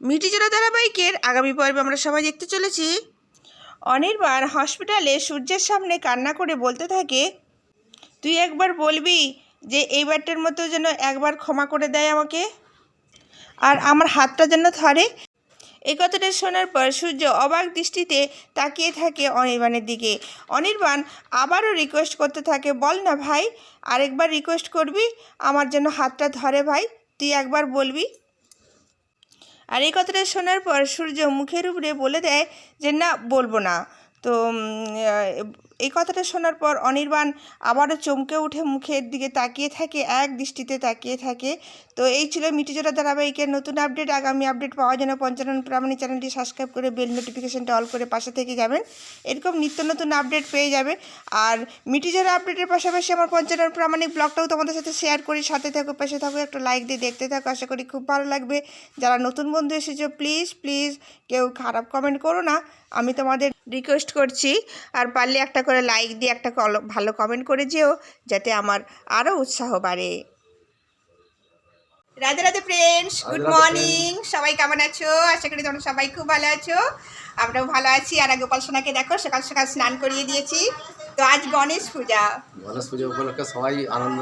মিটিজোড়া ধারাবাহিকের আগামী পর্বে আমরা সবাই দেখতে চলেছি। অনির্বাণ হসপিটালে সূর্যের সামনে কান্না করে বলতে থাকে, তুই একবার বলবি যে এইবারটার মতো যেন একবার ক্ষমা করে দেয় আমাকে? আর আমার হাতটা যেন ধরে? এই কথাটা শোনার পর সূর্য অবাক দৃষ্টিতে তাকিয়ে থাকে অনির্বাণের দিকে। অনির্বাণ আবারও রিকোয়েস্ট করতে থাকে, বল না ভাই, আরেকবার রিকোয়েস্ট করবি? আমার যেন হাতটা ধরে ভাই, তুই একবার বলবি? আর এই কথাটা শোনার পর সূর্য মুখের উপরে বলে দেয় যে, না, বলব না। তো এই কথাটা শোনার পর অনির্বাণ আবারও চমকে উঠে মুখের দিকে তাকিয়ে থাকে, এক দৃষ্টিতে তাকিয়ে থাকে। তো এই ছিল মিটিজোড়া ধারাবাহিকের নতুন আপডেট। আগামী আপডেট পাওয়ার জন্য পঞ্চানন প্রামাণিক চ্যানেলটি সাবস্ক্রাইব করে বেল নোটিফিকেশনটা অল করে পাশে থেকে যাবেন। এরকম নিত্য নতুন আপডেট পেয়ে যাবে আর মিটিজোড়া আপডেটের পাশাপাশি আমার পঞ্চানন প্রামাণিক ব্লগটাও তোমাদের সাথে শেয়ার করি। সাথে থাকো, পাশে থাকো, একটা লাইক দিয়ে দেখতে থাকো। আশা করি খুব ভালো লাগবে। যারা নতুন বন্ধু এসেছ, প্লিজ প্লিজ কেউ খারাপ কমেন্ট করো না। আমি তোমাদের রিকোয়েস্ট করছি। আর পারলে একটা করে লাইক দিয়ে একটা ভালো কমেন্ট করে যেও যাতে আমার আরও উৎসাহ বাড়ে। Radhe Radhe friends good morning সবাই কেমন আছো? আশা করি তোমরা সবাই খুব ভালো আছো। আমরাও ভালো আছি। আর গোপাল সোনাকে দেখো সকাল সকাল স্নান করিয়ে দিয়েছি। তো আজ গণেশ পূজা। গণেশ পুজো উপলক্ষে সবাই আনন্দ।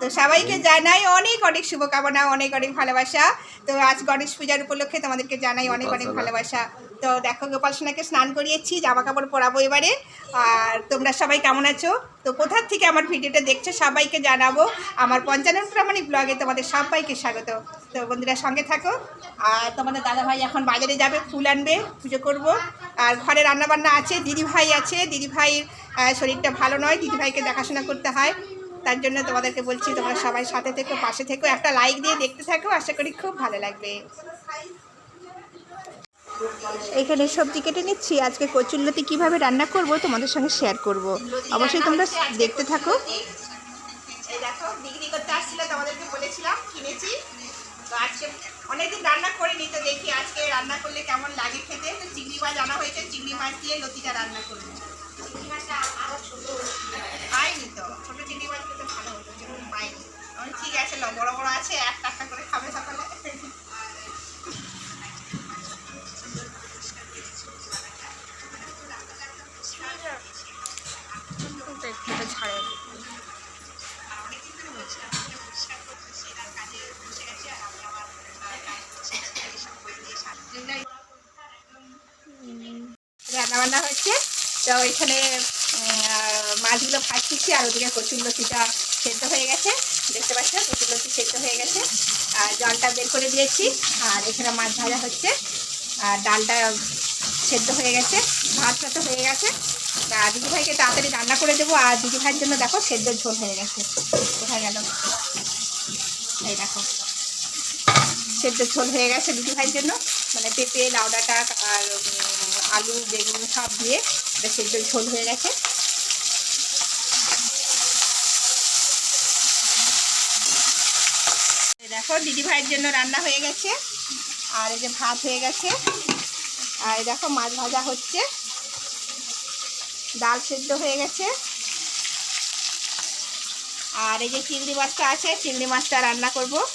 তো সবাইকে জানাই অনেক অনেক শুভকামনা অনেক অনেক ভালোবাসা। তো আজ গণেশ পূজার উপলক্ষে তোমাদেরকে জানাই অনেক অনেক ভালোবাসা। তো দেখো গোপাল সোনাকে স্নান করিয়েছি জামা কাপড় পরাবো এবারে। আর তোমরা সবাই কেমন আছো? তো কোথার থেকে আমার ভিডিওটা দেখছ সবাইকে জানাব। আমার পঞ্চানন প্রামাণিক ব্লগে তোমাদের সবাইকে স্বাগত। তো বন্ধুরা সঙ্গে থাকো। আর তোমাদের দাদাভাই এখন বাজারে যাবে ফুল আনবে পুজো করব। আর ঘরে রান্নাবান্না আছে, দিদিভাই আছে। দিদিভাইয়ের শরীরটা ভালো নয়। দিদিভাইকে দেখাশোনা করতে হয়। তার জন্য তোমাদেরকে বলছি, তোমরা সবাই সাথে থেকো, পাশে থেকো। একটা লাইক দিয়ে দেখতে থাকো। আশা করি খুব ভালো লাগবে। এখানে সবজি কেটে নিচ্ছি। আজকে কচুল্লতি কীভাবে রান্না করব তোমাদের সঙ্গে শেয়ার করব। অবশ্যই তোমরা দেখতে থাকো। দেখো, বিক্রি করতে আসছিল, তোমাদেরকে বলেছিলাম, কিনেছি। তো আজকে অনেকদিন রান্না করিনি তো দেখি আজকে রান্না করলে কেমন লাগে খেতে? তো চিংড়ি মাছ আনা হয়েছে চিংড়ি মাছ দিয়ে লতিটা রান্না করব। চিংড়ি মাছটা আরও ছোট পাইনি তো ছোট চিংড়ি মাছ খেতে ভালো হতো যেরকম পাইনি। ঠিক আছে লো বড় বড় আছে একটা রান্না হচ্ছে তো এখানে মাছগুলো ভাজতেছি আর ওদিকে কচুর লতিটা সেদ্ধ হয়ে গেছে। দেখতে পাচ্ছ কচুর লতি সেদ্ধ হয়ে গেছে। আর জলটা বের করে দিয়েছি। আর এখানে মাছ ভাজা হচ্ছে। আর ডালটা সেদ্ধ হয়ে গেছে। ভাতটা তো হয়ে গেছে। আর দিদিভাইকে তাড়াতাড়ি রান্না করে দেবো। আর দিদিভাইয়ের জন্য দেখো, সেদ্ধ ঝোল হয়ে গেছে। কোথায় গেল? এই দেখো। সেদ্ধ ঝোল হয়ে গেছে দিদি ভাইয়ের জন্য। মানে পেঁপে লাউ ডাঁটা আর আলু, বেগুন সব দিয়ে এটা সেদ্ধ ঝোল হয়ে গেছে। দেখো, দিদি ভাইয়ের জন্য রান্না হয়ে গেছে। আর এই যে ভাত হয়ে গেছে। আর দেখো, মাছ ভাজা হচ্ছে। ডাল সেদ্ধ হয়ে গেছে। আর এই যে চিংড়ি মাছটা আছে, চিংড়ি মাছটা রান্না করব।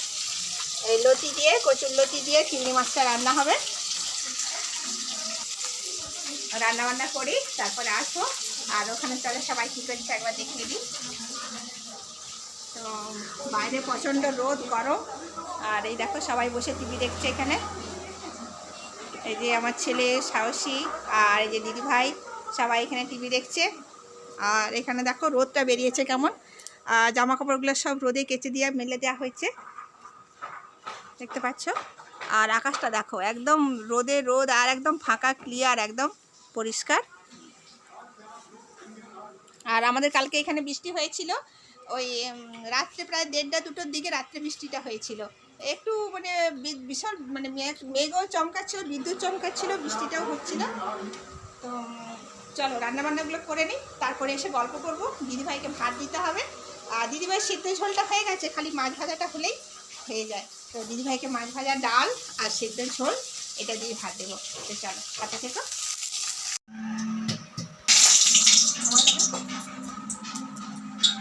এই লতি দিয়ে, কচুর লতি দিয়ে চিংড়ি মাছটা রান্না হবে। রান্না বান্না করি, তারপরে আসব আর ওখানে চলে, সবাই কী করছে একবার দেখে নিবি তো বাইরে প্রচণ্ড রোদ, গরম। আর এই দেখো, সবাই বসে টিভি দেখছে এখানে। এই যে আমার ছেলে সাহসী আর এই যে দিদি ভাই সবাই এখানে টিভি দেখছে। আর এখানে দেখো, রোদটা বেরিয়েছে কেমন। আর জামা কাপড়গুলো সব রোদে কেচে দিয়ে মেলে দেওয়া হয়েছে। দেখতে পাচ্ছ? আর আকাশটা দেখো, একদম রোদে রোদ আর একদম ফাঁকা ক্লিয়ার একদম। পরিষ্কার। আর আমাদের কালকে এখানে বৃষ্টি হয়েছিল। ওই রাত্রে প্রায় দেড়টা দুটোর দিকে রাত্রে বৃষ্টিটা হয়েছিল। একটু মানে বি- ভীষণ মানে মেঘ, মেঘও চমকাচ্ছিল, বিদ্যুৎ চমকাচ্ছিল, বৃষ্টিটাও হচ্ছিল। তো, চলো রান্নাবান্নাগুলো করে নিই, তারপরে এসে গল্প করব। দিদিভাইকে ভাত দিতে হবে। আর দিদিভাই সিদ্ধ ঝোলটা হয়ে গেছে, খালি মাছ ভাজাটা হলেই হয়ে যায়। তো দিদিভাইকে মাছ ভাজা ডাল আর সিদ্ধ ঝোল, এটা দিয়ে ভাত দেবো। তো চলো সাথে থেকো।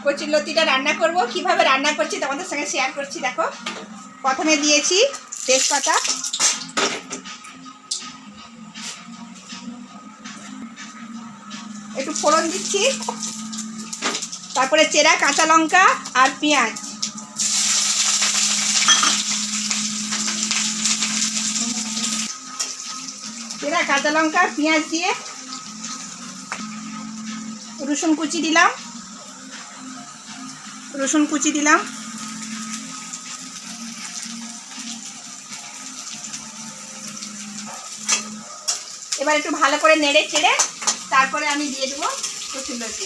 কচুর লতিটা রান্না করব, কীভাবে রান্না করছি তোমাদের সঙ্গে শেয়ার করছি, দেখো। প্রথমে দিয়েছি তেজপাতা। একটু ফোড়ন দিচ্ছি। তারপরে চেরা, কাঁচা লঙ্কা আর পেঁয়াজ। চেরা, কাঁচা লঙ্কা, পেঁয়াজ দিয়ে রসুন কুচি দিলাম। রসুন কুচি দিলাম। এবার একটু ভালো করে নেড়ে চেড়ে তারপরে আমি দিয়ে দেবো কচুরলতি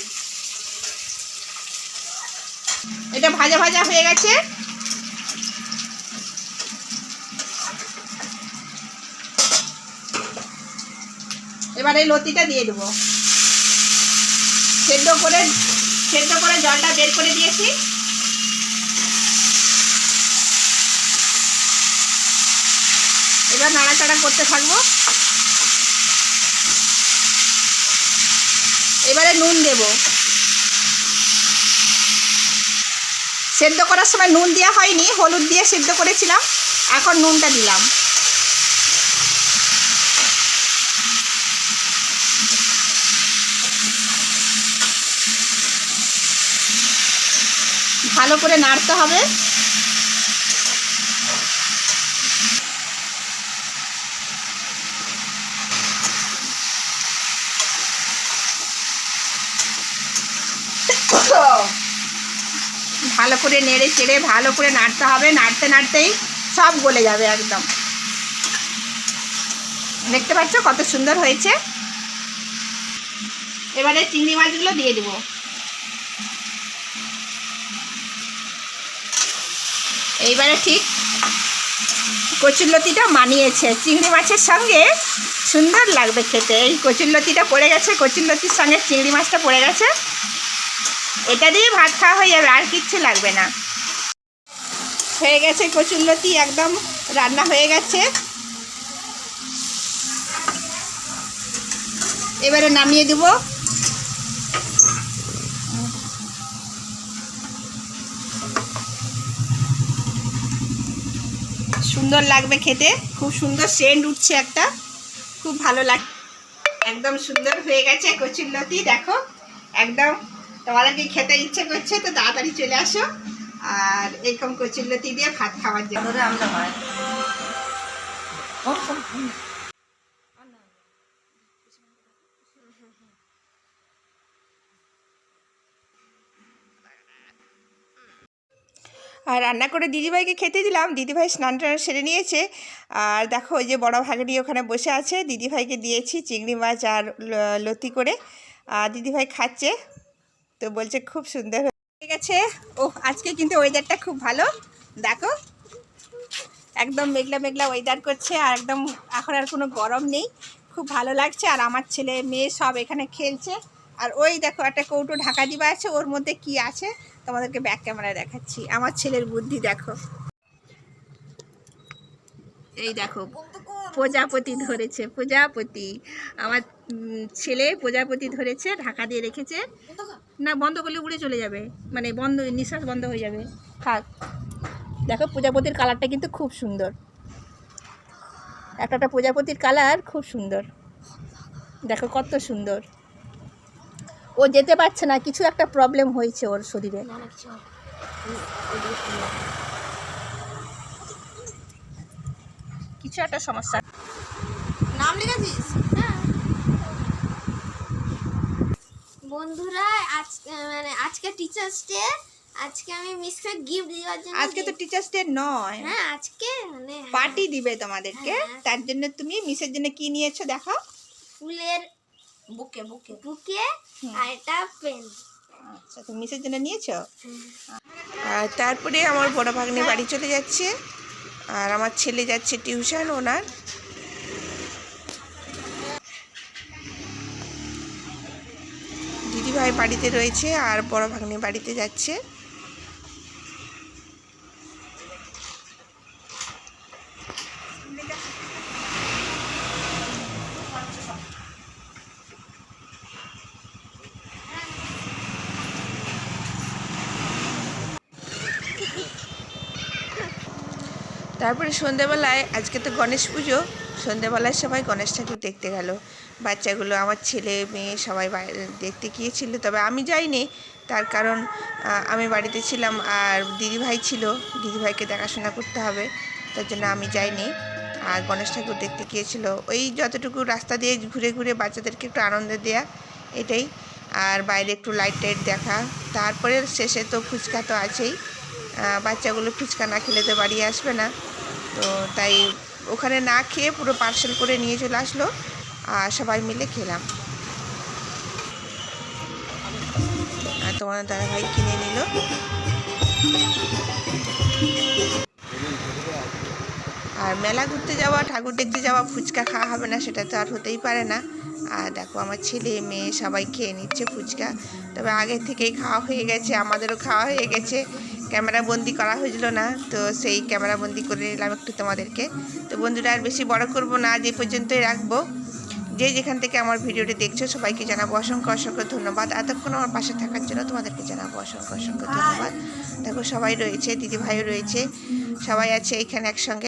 এটা ভাজা ভাজা হয়ে গেছে। এবার এই লতিটা দিয়ে দেবো। সেদ্ধ করে সেদ্ধ করে জলটা বের করে দিয়েছি। এবার নাড়াচাড়া করতে থাকব। এবারে নুন দেব। সেদ্ধ করার সময় নুন দেওয়া হয়নি, হলুদ দিয়ে সেদ্ধ করেছিলাম, এখন নুনটা দিলাম। ভালো করে নাড়তে হবে। ভালো করে নেড়ে চেড়ে, ভালো করে নাড়তে হবে। নাড়তে নাড়তেই সব গলে যাবে একদম। দেখতে পাচ্ছ কত সুন্দর হয়েছে? এবারে চিংড়ি মাছগুলো দিয়ে দেবো। এইবারে ঠিক কচুরলতিটা মানিয়েছে। চিংড়ি মাছের সঙ্গে সুন্দর লাগবে খেতে। এই কচুরলতিটা পড়ে গেছে, কচুরলতির সঙ্গে চিংড়ি মাছটা পড়ে গেছে। এটা দিয়ে ভাত খাওয়া হয়ে যাবে, আর কিচ্ছু লাগবে না। হয়ে গেছে কচুরলতি, একদম রান্না হয়ে গেছে। এবারে নামিয়ে দেবো। সুন্দর লাগবে খেতে। খুব সুন্দর সেন্ট উঠছে একটা। খুব ভালো লাগ একদম সুন্দর হয়ে গেছে কচুরলতি দেখো। একদম তোমাদেরকে খেতে ইচ্ছে করছে তো তাড়াতাড়ি চলে আসো। আর এরকম কচুরলতি দিয়ে ভাত খাওয়ার জন্য। আমরা হয় আর রান্না করে দিদিভাইকে খেতে দিলাম। দিদিভাই স্নান টান সেরে নিয়েছে। আর দেখো, ওই যে বড় ভাগনি ওখানে বসে আছে। দিদিভাইকে দিয়েছি চিংড়ি মাছ আর লতি করে। আর দিদিভাই খাচ্ছে। তো বলছে খুব সুন্দর হয়ে গেছে। ও আজকে কিন্তু ওয়েদারটা খুব ভালো। দেখো, একদম মেঘলা মেঘলা ওয়েদার করছে আর একদম এখন আর কোনো গরম নেই। খুব ভালো লাগছে। আর আমার ছেলে, মেয়ে সব এখানে খেলছে। আর ওই দেখো, একটা কৌটো ঢাকা দিবা আছে, ওর মধ্যে কি আছে? তোমাদেরকে ব্যাক ক্যামেরায় দেখাচ্ছি। আমার ছেলের বুদ্ধি দেখো। এই দেখো, প্রজাপতি ধরেছে, প্রজাপতি। আমার ছেলে প্রজাপতি ধরেছে, ঢাকা দিয়ে রেখেছে। না, বন্ধ করলে উড়ে চলে যাবে। মানে বন্ধ, নিঃশ্বাস বন্ধ হয়ে যাবে। থাক। দেখো, প্রজাপতির কালারটা কিন্তু খুব সুন্দর। একটা একটা প্রজাপতির কালার খুব সুন্দর। দেখো, কত সুন্দর। ও যেতে পারছে না কিছু একটা প্রবলেম হয়েছে ওর শরীরে। কিছু একটা সমস্যা। নাম লিখেছিস? বন্ধুরা আজ মানে আজকে টিচার্স ডে আজকে আমি মিসকে গিফট দেওয়ার জন্য আজকে তো টিচার্স ডে নয়। হ্যাঁ আজকে মানে পার্টি দিবে তোমাদেরকে। হ্যাঁ। তার জন্য তুমি মিসের জন্য কি নিয়েছো দেখাও। ফুলের বুকে বুকে। বুকে আর এটা পেন। আচ্ছা তুমি মিসের জন্য নিয়েছো? আর তারপরে আমার বড় ভাগ্নে বাড়ি চলে যাচ্ছে। আর আমার ছেলে যাচ্ছে টিউশন ওনার। দিদিভাই বাড়িতে রয়েছে আর বড় ভাগ্নে বাড়িতে যাচ্ছে। তারপরে সন্ধেবেলায়, আজকে তো গণেশ পুজো, সন্ধেবেলায় সবাই গণেশ ঠাকুর দেখতে গেল। বাচ্চাগুলো, আমার ছেলে, মেয়ে সবাই দেখতে গিয়েছিল। তবে আমি যাইনি, তার কারণ আমি বাড়িতে ছিলাম আর দিদিভাই ছিল। দিদিভাইকে দেখাশোনা করতে হবে, তার জন্য আমি যাইনি। আর গণেশ ঠাকুর দেখতে গিয়েছিল। ওই যতটুকু রাস্তা দিয়ে ঘুরে ঘুরে বাচ্চাদেরকে একটু আনন্দ দেয়া, এটাই। আর বাইরে একটু লাইট টাইট দেখা। তারপরে শেষে তো ফুচকা তো আছেই। বাচ্চাগুলো ফুচকা না খেলে তো বাড়ি আসবে না। তো তাই ওখানে না খেয়ে পুরো পার্সেল করে নিয়ে চলে আসলো আর সবাই মিলে খেলাম। আর তোমার দাদাভাই কিনে নিল। আর মেলা ঘুরতে যাওয়া, ঠাকুর দেখতে যাওয়া, ফুচকা খাওয়া হবে না, সেটা তো আর হতেই পারে না। আর দেখো আমার ছেলে, মেয়ে সবাই খেয়ে নিচ্ছে ফুচকা। তবে আগে থেকেই খাওয়া হয়ে গেছে, আমাদেরও খাওয়া হয়ে গেছে। ক্যামেরা বন্দি করা হয়েছিল না, তো সেই ক্যামেরা বন্দি করে নিলাম একটু তোমাদেরকে। তো বন্ধুরা, আর বেশি বড় করব না যে পর্যন্তই রাখব। যে যেখান থেকে আমার ভিডিওটি দেখছ, সবাইকে জানাব অসংখ্য অসংখ্য ধন্যবাদ। এতক্ষণ আমার পাশে থাকার জন্য তোমাদেরকে জানাব অসংখ্য অসংখ্য ধন্যবাদ। দেখো, সবাই রয়েছে, দিদিভাইও রয়েছে, সবাই আছে এখানে একসঙ্গে।